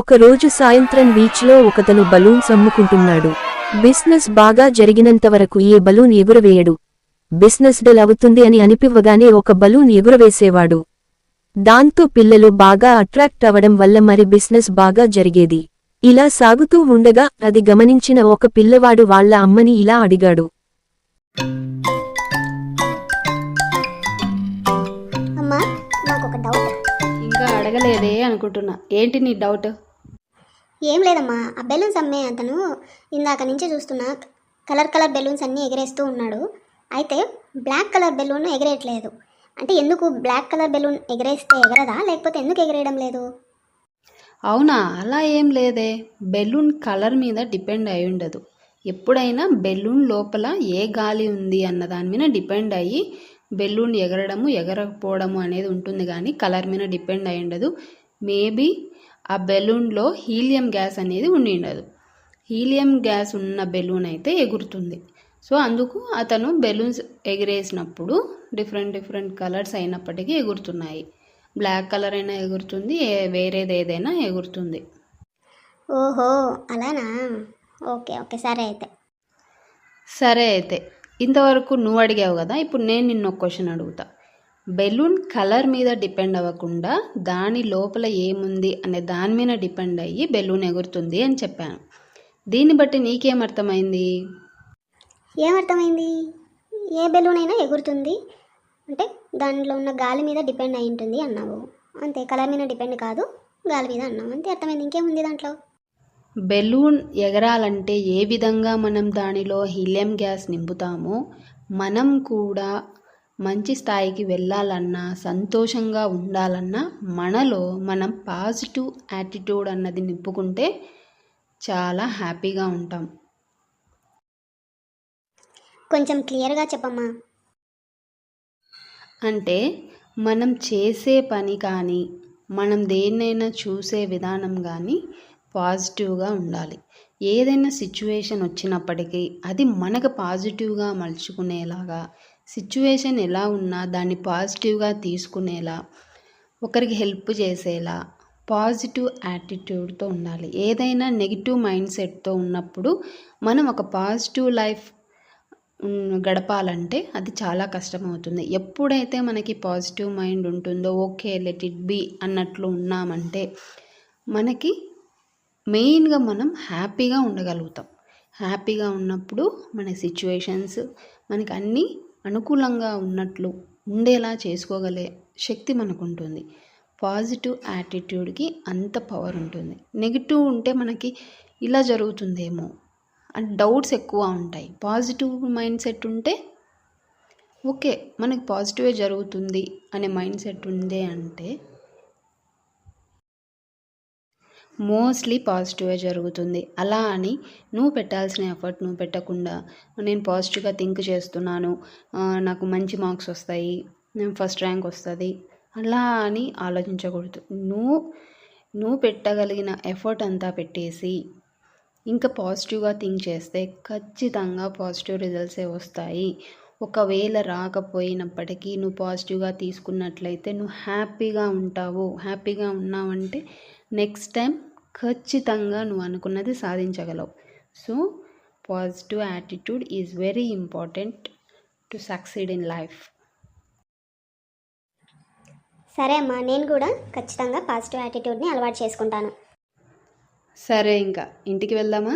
ఒకరోజు సాయంత్రం బీచ్లో ఒకతను బలూన్స్ అమ్ముకుంటున్నాడు బిజినెస్ బాగా జరిగినంత వరకు ఏ బలూన్ ఎగురవేయడు. బిజినెస్ డల్ అవుతుంది అని అనిపివ్వగానే ఒక బలూన్ ఎగురవేసేవాడు. దాంతో పిల్లలు బాగా అట్రాక్ట్ అవడం వల్ల మరి బిజినెస్ బాగా జరిగేది. ఇలా సాగుతూ ఉండగా అది గమనించిన ఒక పిల్లవాడు వాళ్ళ అమ్మని ఇలా అడిగాడు. అమ్మా నాకు ఒక డౌట్. ఇంకా అడగలేదే అనుకుంటున్నా. ఏంటి నీ డౌట్? ఏం లేదమ్మా. ఆ బెలూన్స్ అమ్మే అతను ఇందాక నుంచి చూస్తున్నా కలర్ కలర్ బెలూన్స్ అన్నీ ఎగరేస్తూ ఉన్నాడు. అయితే బ్లాక్ కలర్ బెలూన్ ఎగరేయట్లేదు. అంటే ఎందుకు బ్లాక్ కలర్ బెలూన్ ఎగరేస్తే ఎగరదా? లేకపోతే ఎందుకు ఎగరేయడం లేదు? అవునా? అలా ఏం లేదే. బెలూన్ కలర్ మీద డిపెండ్ అయి ఉండదు. ఎప్పుడైనా బెలూన్ లోపల ఏ గాలి ఉంది అన్న దాని మీద డిపెండ్ అయ్యి బెలూన్ ఎగరడము ఎగరకపోవడము అనేది ఉంటుంది. కానీ కలర్ మీద డిపెండ్ అయి ఉండదు. మేబీ ఆ బెలూన్లో హీలియం గ్యాస్ అనేది ఉండి ఉండదు. హీలియం గ్యాస్ ఉన్న బెలూన్ అయితే ఎగురుతుంది. సో అందుకు అతను బెలూన్స్ ఎగిరేసినప్పుడు డిఫరెంట్ డిఫరెంట్ కలర్స్ అయినప్పటికీ ఎగురుతున్నాయి. బ్లాక్ కలర్ అయినా ఎగురుతుంది వేరేది ఏదైనా ఎగురుతుంది. ఓహో అలానా? ఓకే ఓకే సరే అయితే. సరే అయితే ఇంతవరకు నువ్వు అడిగావు కదా ఇప్పుడు నేను నిన్న ఒక క్వశ్చన్ అడుగుతా. బెలూన్ కలర్ మీద డిపెండ్ అవ్వకుండా దాని లోపల ఏముంది అనే దాని మీద డిపెండ్ అయ్యి బెలూన్ ఎగురుతుంది అని చెప్పాను. దీన్ని బట్టి నీకేం అర్థమైంది? ఏమర్థమైంది? ఏ బెలూన్ అయినా ఎగురుతుంది. అంటే దాంట్లో ఉన్న గాలి మీద డిపెండ్ అయి ఉంటుంది అన్నావు. అంతే కలర్ మీద డిపెండ్ కాదు గాలి మీద అన్నావు. అంతే అర్థమైంది. ఇంకేముంది దాంట్లో? బెలూన్ ఎగరాలంటే ఏ విధంగా మనం దానిలో హీలియం గ్యాస్ నింపుతామో మనం కూడా మంచి స్థాయికి వెళ్ళాలన్నా సంతోషంగా ఉండాలన్నా మనలో మనం పాజిటివ్ యాటిట్యూడ్ అన్నది నింపుకుంటే చాలా హ్యాపీగా ఉంటాం. కొంచెం క్లియర్గా చెప్పమ్మా. అంటే మనం చేసే పని కానీ మనం దేన్నైనా చూసే విధానం కానీ పాజిటివ్గా ఉండాలి. ఏదైనా సిచ్యువేషన్ వచ్చినప్పటికీ అది మనకు పాజిటివ్గా మలుచుకునేలాగా సిచ్యువేషన్ ఎలా ఉన్నా దాన్ని పాజిటివ్గా తీసుకునేలా ఒకరికి హెల్ప్ చేసేలా పాజిటివ్ యాటిట్యూడ్తో ఉండాలి. ఏదైనా నెగిటివ్ మైండ్ సెట్తో ఉన్నప్పుడు మనం ఒక పాజిటివ్ లైఫ్ గడపాలంటే అది చాలా కష్టమవుతుంది. ఎప్పుడైతే మనకి పాజిటివ్ మైండ్ ఉంటుందో ఓకే లెట్ ఇట్ బి అన్నట్లు ఉన్నామంటే మనకి మెయిన్గా మనం హ్యాపీగా ఉండగలుగుతాం. హ్యాపీగా ఉన్నప్పుడు మన సిచ్యువేషన్స్ మనకి అన్నీ అనుకూలంగా ఉన్నట్లు ఉండేలా చేసుకోగలే శక్తి మనకు ఉంటుంది పాజిటివ్ యాటిట్యూడ్కి అంత పవర్ ఉంటుంది. నెగిటివ్ ఉంటే మనకి ఇలా జరుగుతుందేమో అండ్ డౌట్స్ ఎక్కువ ఉంటాయి. పాజిటివ్ మైండ్ సెట్ ఉంటే ఓకే మనకి పాజిటివే జరుగుతుంది అనే మైండ్ సెట్ ఉంది అంటే మోస్ట్లీ పాజిటివే జరుగుతుంది. అలా అని నువ్వు పెట్టాల్సిన ఎఫర్ట్ నువ్వు పెట్టకుండా నేను పాజిటివ్గా థింక్ చేస్తున్నాను. నాకు మంచి మార్క్స్ వస్తాయి. నేను ఫస్ట్ ర్యాంక్ వస్తుంది. అలా అని ఆలోచించకూడదు. నువ్వు నువ్వు పెట్టగలిగిన ఎఫర్ట్ అంతా పెట్టేసి ఇంకా పాజిటివ్గా థింక్ చేస్తే ఖచ్చితంగా పాజిటివ్ రిజల్ట్సే వస్తాయి. ఒకవేళ రాకపోయినప్పటికీ నువ్వు పాజిటివ్గా తీసుకున్నట్లయితే నువ్వు హ్యాపీగా ఉంటావు. హ్యాపీగా ఉన్నావంటే నెక్స్ట్ టైం ఖచ్చితంగా నువ్వు అనుకున్నది సాధించగలవు. So positive attitude is very important to succeed in life సరే అమ్మా నేను కూడా ఖచ్చితంగా పాజిటివ్ యాటిట్యూడ్ని అలవాటు చేసుకుంటాను. సరే ఇంకా ఇంటికి వెళ్దామా?